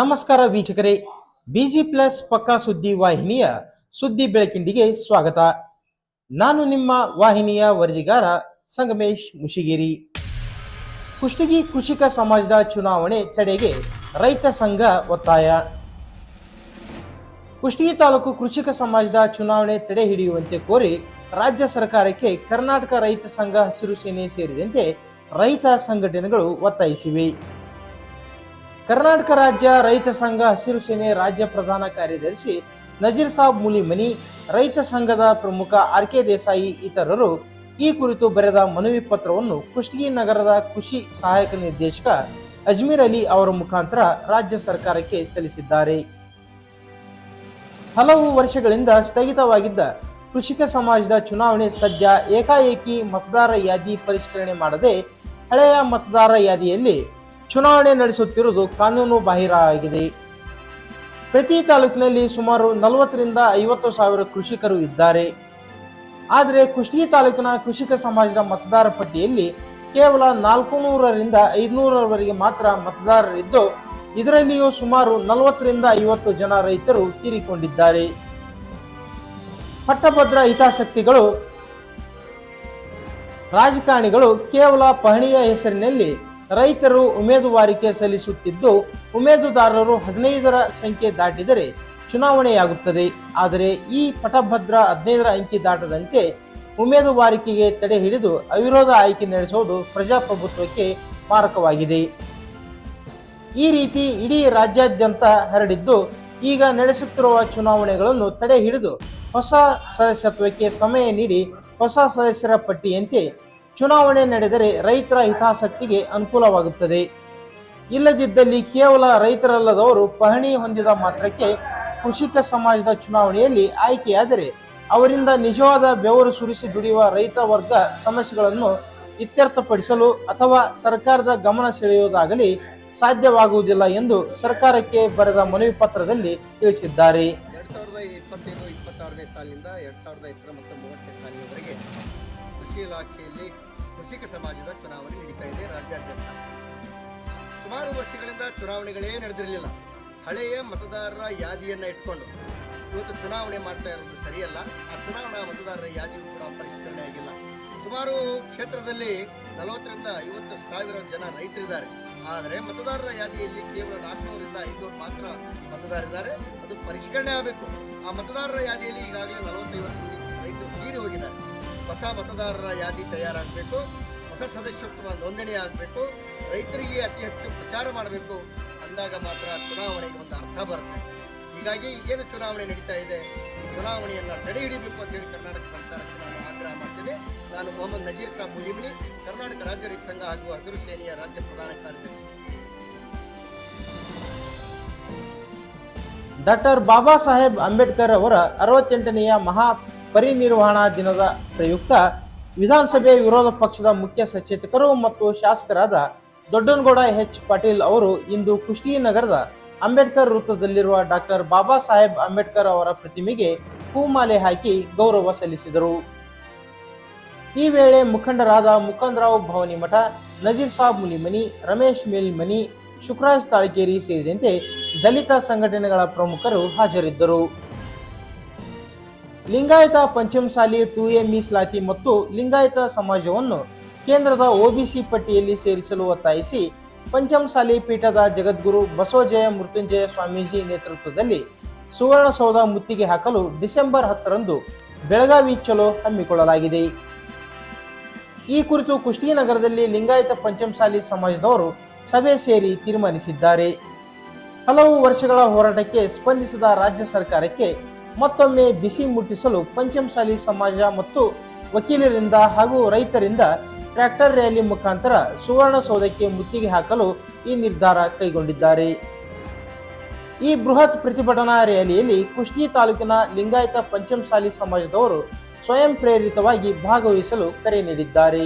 ನಮಸ್ಕಾರ ವೀಕ್ಷಕರೇ busy plus ಪಕ್ಕಾ ಸುದ್ದಿ ವಾಹಿನಿಯ ಸುದ್ದಿ ಬೆಳಕಿಂಡಿಗೆ ಸ್ವಾಗತ. ನಾನು ನಿಮ್ಮ ವಾಹಿನಿಯ ವರದಿಗಾರ ಸಂಗಮೇಶ್ ಮುಷಿಗಿರಿ. ಕುಷ್ಟಗಿ ಕೃಷಿಕ ಸಮಾಜದ ಚುನಾವಣೆ ತಡೆಗೆ ರೈತ ಸಂಘ ಒತ್ತಾಯ. ಕುಷ್ಟಗಿ ತಾಲೂಕು ಕೃಷಿಕ ಸಮಾಜದ ಚುನಾವಣೆ ತಡೆ ಹಿಡಿಯುವಂತೆ ಕೋರಿ ರಾಜ್ಯ ಸರ್ಕಾರಕ್ಕೆ ಕರ್ನಾಟಕ ರೈತ ಸಂಘ ಹಸಿರು ಸೇನೆ ಸೇರಿದಂತೆ ರೈತ ಸಂಘಟನೆಗಳು ಒತ್ತಾಯಿಸಿವೆ. ಕರ್ನಾಟಕ ರಾಜ್ಯ ರೈತ ಸಂಘ ಹಸಿರು ಸೇನೆ ರಾಜ್ಯ ಪ್ರಧಾನ ಕಾರ್ಯದರ್ಶಿ ನಜೀರ್ ಸಾಬ್ ಮುಲಿಮನಿ, ರೈತ ಸಂಘದ ಪ್ರಮುಖ ಆರ್ ಕೆ ದೇಸಾಯಿ ಇತರರು ಈ ಕುರಿತು ಬರೆದ ಮನವಿ ಪತ್ರವನ್ನು ಕುಷ್ಟಗಿ ನಗರದ ಕೃಷಿ ಸಹಾಯಕ ನಿರ್ದೇಶಕ ಅಜ್ಮೀರ್ ಅಲಿ ಅವರ ಮುಖಾಂತರ ರಾಜ್ಯ ಸರ್ಕಾರಕ್ಕೆ ಸಲ್ಲಿಸಿದ್ದಾರೆ. ಹಲವು ವರ್ಷಗಳಿಂದ ಸ್ಥಗಿತವಾಗಿದ್ದ ಕೃಷಿಕ ಸಮಾಜದ ಚುನಾವಣೆ ಸದ್ಯ ಏಕಾಏಕಿ ಮತದಾರ ಯಾದಿ ಪರಿಷ್ಕರಣೆ ಮಾಡದೆ ಹಳೆಯ ಮತದಾರ ಯಾದಿಯಲ್ಲಿ ಚುನಾವಣೆ ನಡೆಸುತ್ತಿರುವುದು ಕಾನೂನು ಬಾಹಿರ ಆಗಿದೆ. ಪ್ರತಿ ತಾಲೂಕಿನಲ್ಲಿ ಸುಮಾರು ನಲವತ್ತರಿಂದ ಐವತ್ತು ಸಾವಿರ ಕೃಷಿಕರು ಇದ್ದಾರೆ. ಆದರೆ ಕುಷ್ಟಗಿ ತಾಲೂಕಿನ ಕೃಷಿಕ ಸಮಾಜದ ಮತದಾರ ಪಟ್ಟಿಯಲ್ಲಿ ಕೇವಲ ನಾಲ್ಕು ನೂರರಿಂದ ಐದುನೂರವರೆಗೆ ಮಾತ್ರ ಮತದಾರರಿದ್ದು, ಇದರಲ್ಲಿಯೂ ಸುಮಾರು ನಲವತ್ತರಿಂದ ಐವತ್ತು ಜನ ರೈತರು ತೀರಿಕೊಂಡಿದ್ದಾರೆ. ಪಟ್ಟಭದ್ರ ಹಿತಾಸಕ್ತಿಗಳು ರಾಜಕಾರಣಿಗಳು ಕೇವಲ ಪಹಣಿಯ ಹೆಸರಿನಲ್ಲಿ ರೈತರು ಉಮೇದುವಾರಿಕೆ ಸಲ್ಲಿಸುತ್ತಿದ್ದು, ಉಮೇದುದಾರರು ಹದಿನೈದರ ಸಂಖ್ಯೆ ದಾಟಿದರೆ ಚುನಾವಣೆಯಾಗುತ್ತದೆ. ಆದರೆ ಈ ಪಟಭದ್ರ ಹದಿನೈದರ ಅಂಕಿ ದಾಟದಂತೆ ಉಮೇದುವಾರಿಕೆಗೆ ತಡೆ ಹಿಡಿದು ಅವಿರೋಧ ಆಯ್ಕೆ ನಡೆಸುವುದು ಪ್ರಜಾಪ್ರಭುತ್ವಕ್ಕೆ ಮಾರಕವಾಗಿದೆ. ಈ ರೀತಿ ಇಡೀ ರಾಜ್ಯಾದ್ಯಂತ ಹರಡಿದ್ದು, ಈಗ ನಡೆಸುತ್ತಿರುವ ಚುನಾವಣೆಗಳನ್ನು ತಡೆ ಹಿಡಿದು ಹೊಸ ಸದಸ್ಯತ್ವಕ್ಕೆ ಸಮಯ ನೀಡಿ ಹೊಸ ಸದಸ್ಯರ ಪಟ್ಟಿಯಂತೆ ಚುನಾವಣೆ ನಡೆದರೆ ರೈತರ ಹಿತಾಸಕ್ತಿಗೆ ಅನುಕೂಲವಾಗುತ್ತದೆ. ಇಲ್ಲದಿದ್ದಲ್ಲಿ ಕೇವಲ ರೈತರಲ್ಲದವರು ಪಹಣಿ ಹೊಂದಿದ ಮಾತ್ರಕ್ಕೆ ಕೃಷಿಕ ಸಮಾಜದ ಚುನಾವಣೆಯಲ್ಲಿ ಆಯ್ಕೆಯಾದರೆ ಅವರಿಂದ ನಿಜವಾದ ಬೆವರು ಸುರಿಸಿ ದುಡಿಯುವ ರೈತ ವರ್ಗ ಸಮಸ್ಯೆಗಳನ್ನು ಇತ್ಯರ್ಥಪಡಿಸಲು ಅಥವಾ ಸರ್ಕಾರದ ಗಮನ ಸೆಳೆಯುವುದಾಗಲಿ ಸಾಧ್ಯವಾಗುವುದಿಲ್ಲ ಎಂದು ಸರ್ಕಾರಕ್ಕೆ ಬರೆದ ಮನವಿ ಪತ್ರದಲ್ಲಿ ತಿಳಿಸಿದ್ದಾರೆ. ಎರಡ್ ಸಾಲಿನಿಂದ ಎರಡ್ ಸಾವಿರದ ಇಪ್ಪತ್ತ ಮತ್ತು ಮೂವತ್ತನೇ ಸಾಲಿನವರೆಗೆ ಕೃಷಿ ಇಲಾಖೆಯಲ್ಲಿ ಕೃಷಿಕ ಸಮಾಜದ ಚುನಾವಣೆ ನಡೀತಾ ಇದೆ ರಾಜ್ಯಾದ್ಯಂತ. ಸುಮಾರು ವರ್ಷಗಳಿಂದ ಚುನಾವಣೆಗಳೇ ನಡೆದಿರಲಿಲ್ಲ. ಹಳೆಯ ಮತದಾರರ ಯಾದಿಯನ್ನ ಇಟ್ಕೊಂಡು. ಇವತ್ತು ಚುನಾವಣೆ ಮಾಡ್ತಾ ಇರೋದು ಸರಿಯಲ್ಲ. ಆ ಚುನಾವಣಾ ಮತದಾರರ ಯಾದಿಯೂ ಕೂಡ ಪರಿಷ್ಕರಣೆ ಆಗಿಲ್ಲ. ಸುಮಾರು ಕ್ಷೇತ್ರದಲ್ಲಿ ನಲವತ್ತರಿಂದ ಐವತ್ತು ಸಾವಿರ ಜನ ರೈತರಿದ್ದಾರೆ. ಆದರೆ ಮತದಾರರ ಯಾದಿಯಲ್ಲಿ ಕೇವಲ ನಾಲ್ಕುನೂರಿಂದ ಐನೂರು ಮಾತ್ರ ಮತದಾರರಿದ್ದಾರೆ. ಅದು ಪರಿಷ್ಕರಣೆ ಆಗಬೇಕು. ಆ ಮತದಾರರ ಯಾದಿಯಲ್ಲಿ ಈಗಾಗಲೇ ನಲವತ್ತೈವತ್ತು ಹೊಸ ಮತದಾರರ ಯಾದಿ ತಯಾರಾಗಬೇಕು, ಹೊಸ ಸದಸ್ಯತ್ವ ನೋಂದಣಿ ಆಗಬೇಕು, ರೈತರಿಗೆ ಅತಿ ಹೆಚ್ಚು ಪ್ರಚಾರ ಮಾಡಬೇಕು ಅಂದಾಗ ಮಾತ್ರ ಚುನಾವಣೆಗೆ ಒಂದು ಅರ್ಥ ಬರುತ್ತೆ. ಹೀಗಾಗಿ ಏನು ಚುನಾವಣೆ ನಡೀತಾ ಇದೆ, ಈ ಚುನಾವಣೆಯನ್ನು ತಡೆ ಹಿಡಿಬೇಕು ಅಂತೇಳಿ ಕರ್ನಾಟಕ ಸರ್ಕಾರಕ್ಕೆ ನಾನು ಆಗ್ರಹ ಮಾಡ್ತೇನೆ ನಾನು ಮೊಹಮ್ಮದ್ ನಜೀರ್ ಸಾಬ್ ಮುಲಿಮಿನಿ, ಕರ್ನಾಟಕ ರಾಜ್ಯ ರೈತ ಸಂಘ ಹಾಗೂ ಹಸಿರು ಸೇನೆಯ ರಾಜ್ಯ ಪ್ರಧಾನ ಕಾರ್ಯದರ್ಶಿ. ಡಾಕ್ಟರ್ ಬಾಬಾ ಸಾಹೇಬ್ ಅಂಬೇಡ್ಕರ್ ಅವರ ಅರವತ್ತೆಂಟನೆಯ ಮಹಾ ಪರಿನಿರ್ವಹಣಾ ದಿನದ ಪ್ರಯುಕ್ತ ವಿಧಾನಸಭೆ ವಿರೋಧ ಪಕ್ಷದ ಮುಖ್ಯ ಸಚೇತಕರು ಮತ್ತು ಶಾಸಕರಾದ ದೊಡ್ಡನಗೌಡ ಎಚ್ ಪಾಟೀಲ್ ಅವರು ಇಂದು ಕುಷ್ಟಿನಗರದ ಅಂಬೇಡ್ಕರ್ ವೃತ್ತದಲ್ಲಿರುವ ಡಾಕ್ಟರ್ ಬಾಬಾ ಸಾಹೇಬ್ ಅಂಬೇಡ್ಕರ್ ಅವರ ಪ್ರತಿಮೆಗೆ ಹೂಮಾಲೆ ಹಾಕಿ ಗೌರವ ಸಲ್ಲಿಸಿದರು. ಈ ವೇಳೆ ಮುಖಂಡರಾದ ಮುಖಂದರಾವ್ ಭವನಿಮಠ ನಜೀರ್ ಸಾಬ್ ಮುನಿಮನಿ, ರಮೇಶ್ ಮೇಲ್ಮನಿ, ಶುಕ್ರಾಜ್ ತಾಳ್ಕೇರಿ ಸೇರಿದಂತೆ ದಲಿತ ಸಂಘಟನೆಗಳ ಪ್ರಮುಖರು ಹಾಜರಿದ್ದರು. ಲಿಂಗಾಯತ ಪಂಚಮಸಾಲಿ ಟು ಎ ಮೀಸಲಾತಿ ಮತ್ತು ಲಿಂಗಾಯತ ಸಮಾಜವನ್ನು ಕೇಂದ್ರದ ಒಬಿಸಿ ಪಟ್ಟಿಯಲ್ಲಿ ಸೇರಿಸಲು ಒತ್ತಾಯಿಸಿ ಪಂಚಮಸಾಲಿ ಪೀಠದ ಜಗದ್ಗುರು ಬಸವಜಯ ಮೃತ್ಯುಂಜಯ ಸ್ವಾಮೀಜಿ ನೇತೃತ್ವದಲ್ಲಿ ಸುವರ್ಣಸೌಧ ಮುತ್ತಿಗೆ ಹಾಕಲು ಡಿಸೆಂಬರ್ ಹತ್ತರಂದು ಬೆಳಗಾವಿ ಚಲೋ ಹಮ್ಮಿಕೊಳ್ಳಲಾಗಿದೆ. ಈ ಕುರಿತು ಕುಷ್ಟಿನಗರದಲ್ಲಿ ಲಿಂಗಾಯತ ಪಂಚಮಸಾಲಿ ಸಮಾಜದವರು ಸಭೆ ಸೇರಿ ತೀರ್ಮಾನಿಸಿದ್ದಾರೆ. ಹಲವು ವರ್ಷಗಳ ಹೋರಾಟಕ್ಕೆ ಸ್ಪಂದಿಸಿದ ರಾಜ್ಯ ಸರ್ಕಾರಕ್ಕೆ ಮತ್ತೊಮ್ಮೆ ಬಿಸಿ ಮುಟ್ಟಿಸಲು ಪಂಚಮಸಾಲಿ ಸಮಾಜ ಮತ್ತು ವಕೀಲರಿಂದ ಹಾಗೂ ರೈತರಿಂದ ಟ್ರ್ಯಾಕ್ಟರ್ ರ್ಯಾಲಿ ಮುಖಾಂತರ ಸುವರ್ಣಸೌಧಕ್ಕೆ ಮುತ್ತಿಗೆ ಹಾಕಲು ಈ ನಿರ್ಧಾರ ಕೈಗೊಂಡಿದ್ದಾರೆ. ಈ ಬೃಹತ್ ಪ್ರತಿಭಟನಾ ರ್ಯಾಲಿಯಲ್ಲಿ ಕುಷ್ಟಿ ತಾಲೂಕಿನ ಲಿಂಗಾಯತ ಪಂಚಮಸಾಲಿ ಸಮಾಜದವರು ಸ್ವಯಂ ಪ್ರೇರಿತವಾಗಿ ಭಾಗವಹಿಸಲು ಕರೆ ನೀಡಿದ್ದಾರೆ.